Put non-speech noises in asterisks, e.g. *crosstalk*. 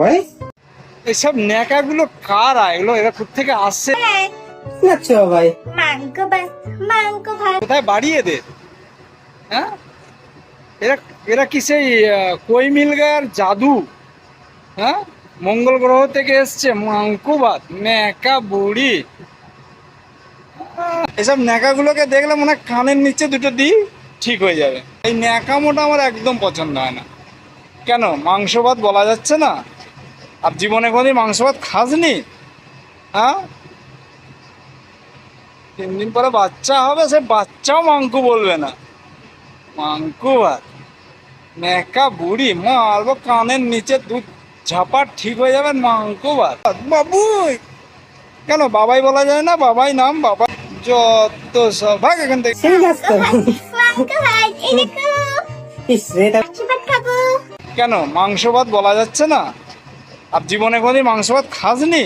ভাই? এইসব ন্যাকাগুলো কারা? এগুলো এরা থেকে আসছে? নাচ্ছ ভাই? মাংক ভাত মাংক ভাত। কোথায় বাড়িয়ে দে হ্যাঁ? এরা এরা কি সেই কই মিল গায়ের জাদু? হ্যাঁ? মঙ্গল গ্রহ থেকে এসছে মাঙ্কুবাদ ন্যাকা বুড়ি। এসব ন্যাকাগুলোকে দেখলে মনে হয় কানের নিচে দুটো দিই ঠিক হয়ে যাবে। এই ন্যাকামোটা আমার একদম পছন্দ হয় না। কেন? মাংস ভাত বলা যাচ্ছে না? আর জীবনে কোনোদিন মাংস ভাত খাসনি? হ্যাঁ? তিন দিন পরে বাচ্চা হবে সে বাচ্চাও মাংকু বলবে না। মাংকু ভাত। মেকা বুড়ি মারবো কানের নিচে দুধ ঝাপার ঠিক হয়ে যাবে মাংকু ভাত। বাবুই! কেন বাবাই বলা যায় না? বাবাই নাম বাবা যত সব। ভাগ এখান থেকে। *laughs* কেন মাংস ভাত বলা যাচ্ছে না? আর জীবনে কোনোদিন মাংস ভাত খাসনি?